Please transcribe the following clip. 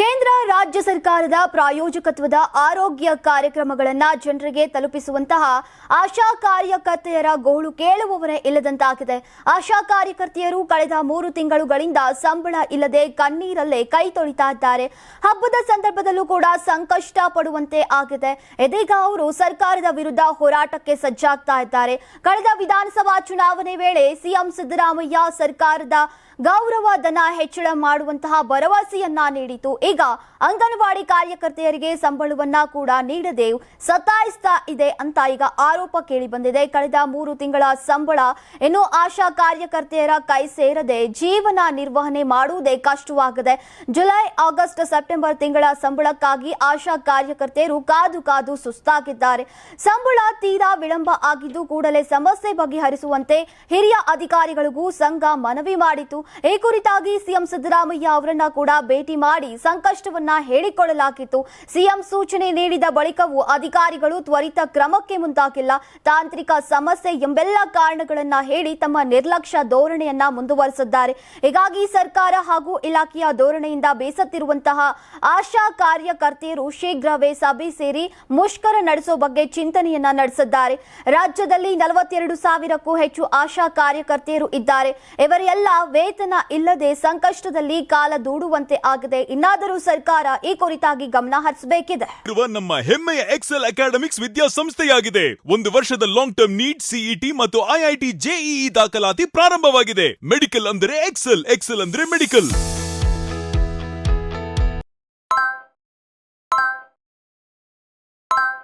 ಕೇಂದ್ರ ರಾಜ್ಯ ಸರ್ಕಾರದ ಪ್ರಾಯೋಜಕತ್ವದ ಆರೋಗ್ಯ ಕಾರ್ಯಕ್ರಮಗಳನ್ನು ಜನರಿಗೆ ತಲುಪಿಸುವಂತಹ ಆಶಾ ಕಾರ್ಯಕರ್ತೆಯರ ಗೋಳು ಕೇಳುವವರೇ ಇಲ್ಲದಂತಾಗಿದೆ. ಆಶಾ ಕಾರ್ಯಕರ್ತೆಯರು ಕಳೆದ ಮೂರು ತಿಂಗಳುಗಳಿಂದ ಸಂಬಳ ಇಲ್ಲದೆ ಕಣ್ಣೀರಲ್ಲೇ ಕೈ ತೊಳಿತಾ ಇದ್ದಾರೆ. ಹಬ್ಬದ ಸಂದರ್ಭದಲ್ಲೂ ಕೂಡ ಸಂಕಷ್ಟ ಪಡುವಂತೆ ಆಗಿದೆ. ಇದೀಗ ಅವರು ಸರ್ಕಾರದ ವಿರುದ್ಧ ಹೋರಾಟಕ್ಕೆ ಸಜ್ಜಾಗ್ತಾ ಇದ್ದಾರೆ. ಕಳೆದ ವಿಧಾನಸಭಾ ಚುನಾವಣೆ ವೇಳೆ ಸಿಎಂ ಸಿದ್ದರಾಮಯ್ಯ ಸರ್ಕಾರದ ಗೌರವ, ಧನ ಹೆಚ್ಚಳ ಮಾಡುವಂತಹ ಭರವಸೆಯನ್ನ ನೀಡಿತು. ಈಗ ಅಂಗನವಾಡಿ ಕಾರ್ಯಕರ್ತೆಯರಿಗೆ ಸಂಬಳವನ್ನ ಕೂಡ ನೀಡದೆ ಸತಾಯಿಸ್ತಾ ಇದೆ ಅಂತ ಈಗ ಆರೋಪ ಕೇಳಿ ಬಂದಿದೆ. ಕಳೆದ ಮೂರು ತಿಂಗಳ ಸಂಬಳ ಇನ್ನು ಆಶಾ ಕಾರ್ಯಕರ್ತೆಯರ ಕೈ ಸೇರದೆ ಜೀವನ ನಿರ್ವಹಣೆ ಮಾಡುವುದೇ ಕಷ್ಟವಾಗಿದೆ. ಜುಲೈ, ಆಗಸ್ಟ್, ಸೆಪ್ಟೆಂಬರ್ ತಿಂಗಳ ಸಂಬಳಕ್ಕಾಗಿ ಆಶಾ ಕಾರ್ಯಕರ್ತೆಯರು ಕಾದು ಕಾದು ಸುಸ್ತಾಗಿದ್ದಾರೆ. ಸಂಬಳ ತೀರಾ ವಿಳಂಬ ಆಗಿದ್ದು ಕೂಡಲೇ ಸಮಸ್ಯೆ ಬಗೆಹರಿಸುವಂತೆ ಹಿರಿಯ ಅಧಿಕಾರಿಗಳಿಗೂ ಸಂಘ ಮನವಿ ಮಾಡಿತು. ಈ ಕುರಿತಾಗಿ ಸಿಎಂ ಸಿದ್ದರಾಮಯ್ಯ ಅವರನ್ನ ಕೂಡ ಭೇಟಿ ಮಾಡಿ ಸಂಕಷ್ಟವನ್ನ ಹೇಳಿಕೊಳ್ಳಲಾಗಿತ್ತು. ಸಿಎಂ ಸೂಚನೆ ನೀಡಿದ ಬಳಿಕವೂ ಅಧಿಕಾರಿಗಳು ತ್ವರಿತ ಕ್ರಮಕ್ಕೆ ಮುಂದಾಗಿಲ್ಲ. ತಾಂತ್ರಿಕ ಸಮಸ್ಯೆ ಎಂಬೆಲ್ಲ ಕಾರಣಗಳನ್ನ ಹೇಳಿ ತಮ್ಮ ನಿರ್ಲಕ್ಷ್ಯ ಧೋರಣೆಯನ್ನ ಮುಂದುವರೆಸಿದ್ದಾರೆ. ಹೀಗಾಗಿ ಸರ್ಕಾರ ಹಾಗೂ ಇಲಾಖೆಯ ಧೋರಣೆಯಿಂದ ಬೇಸತ್ತಿರುವಂತಹ ಆಶಾ ಕಾರ್ಯಕರ್ತೆಯರು ಶೀಘ್ರವೇ ಸಭೆ ಸೇರಿ ಮುಷ್ಕರ ನಡೆಸೋ ಬಗ್ಗೆ ಚಿಂತನೆಯನ್ನ ನಡೆಸಿದ್ದಾರೆ. ರಾಜ್ಯದಲ್ಲಿ ನಲವತ್ತೆರಡು ಸಾವಿರಕ್ಕೂ ಹೆಚ್ಚು ಆಶಾ ಕಾರ್ಯಕರ್ತೆಯರು ಇದ್ದಾರೆ. ಇವರೆಲ್ಲ ವೇತನ ಇಲ್ಲದೆ ಸಂಕಷ್ಟದಲ್ಲಿ ಕಾಲ ದೂಡುವಂತೆ ಆಗಿದೆ. ಇನ್ನಾದರೂ ಸರ್ಕಾರ ಈ ಕುರಿತಾಗಿ ಗಮನ ಹರಿಸಬೇಕಿದೆ. ಇರುವ ನಮ್ಮ ಹೆಮ್ಮೆಯ ಎಕ್ಸೆಲ್ ಅಕಾಡೆಮಿಕ್ಸ್ ವಿದ್ಯಾಸಂಸ್ಥೆಯಾಗಿದೆ. ಒಂದು ವರ್ಷದ ಲಾಂಗ್ ಟರ್ಮ್ ನೀಟ್ ಸಿಇಟಿ ಮತ್ತು ಐಐಟಿ ಜೆಇಇ ದಾಖಲಾತಿ ಪ್ರಾರಂಭವಾಗಿದೆ. ಮೆಡಿಕಲ್ ಅಂದರೆ ಎಕ್ಸೆಲ್ ಎಕ್ಸೆಲ್ ಅಂದ್ರೆ ಮೆಡಿಕಲ್